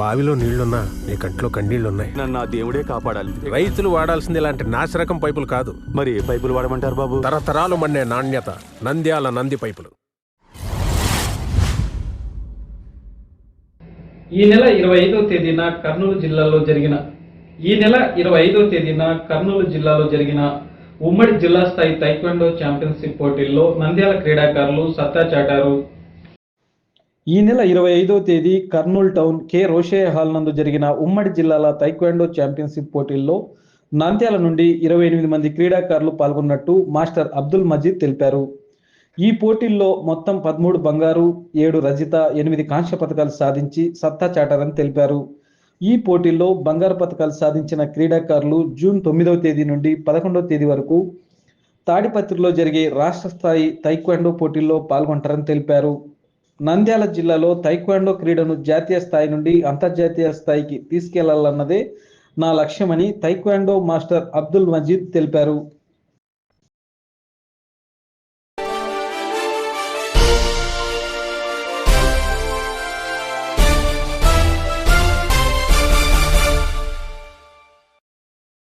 బావిలో నీళ్ళున్నా నీ కంట్లో కన్నీళ్ళున్నాయి. నన్ను ఆ దేవుడే కాపాడాలి. రైతులు వాడాల్సింది ఇలాంటి నాసిరకం పైపులు కాదు. మరి ఏ పైపులు వాడమంటారు బాబు? తరతరాలు మండే నాణ్యత నంద్యాల నంది పైపులు. ఈ నెల ఇరవై ఐదవ తేదీన కర్నూలు జిల్లాలో జరిగిన ఈ నెల ఇరవై ఐదవ తేదీన కర్నూలు జిల్లాలో జరిగిన ఉమ్మడి జిల్లా స్థాయి తైక్వాండో ఛాంపియన్షిప్ పోటీల్లో నంద్యాల క్రీడాకారులు సత్తా చాటారు. ఈ నెల ఇరవై ఐదవ తేదీ కర్నూలు టౌన్ కె రోషే హాల్ నందు జరిగిన ఉమ్మడి జిల్లాల తైక్వాండో ఛాంపియన్షిప్ పోటీల్లో నంద్యాల నుండి ఇరవై ఎనిమిది మంది క్రీడాకారులు పాల్గొన్నట్టు మాస్టర్ అబ్దుల్ మజీద్ తెలిపారు. ఈ పోటీల్లో మొత్తం పదమూడు బంగారు ఏడు రజిత ఎనిమిది కాంస్య పథకాలు సాధించి సత్తా చాటారని తెలిపారు. ఈ పోటీల్లో బంగారు పథకాలు సాధించిన క్రీడాకారులు జూన్ తొమ్మిదవ తేదీ నుండి పదకొండవ తేదీ వరకు తాడిపత్రిలో జరిగే రాష్ట్ర స్థాయి తైక్వాండో పోటీల్లో పాల్గొంటారని తెలిపారు. నంద్యాల జిల్లాలో తైక్వాండో క్రీడను జాతీయ స్థాయి నుండి అంతర్జాతీయ స్థాయికి తీసుకెళ్ళాలన్నదే నా లక్ష్యమని తైక్వాండో మాస్టర్ అబ్దుల్ మజీద్ తెలిపారు.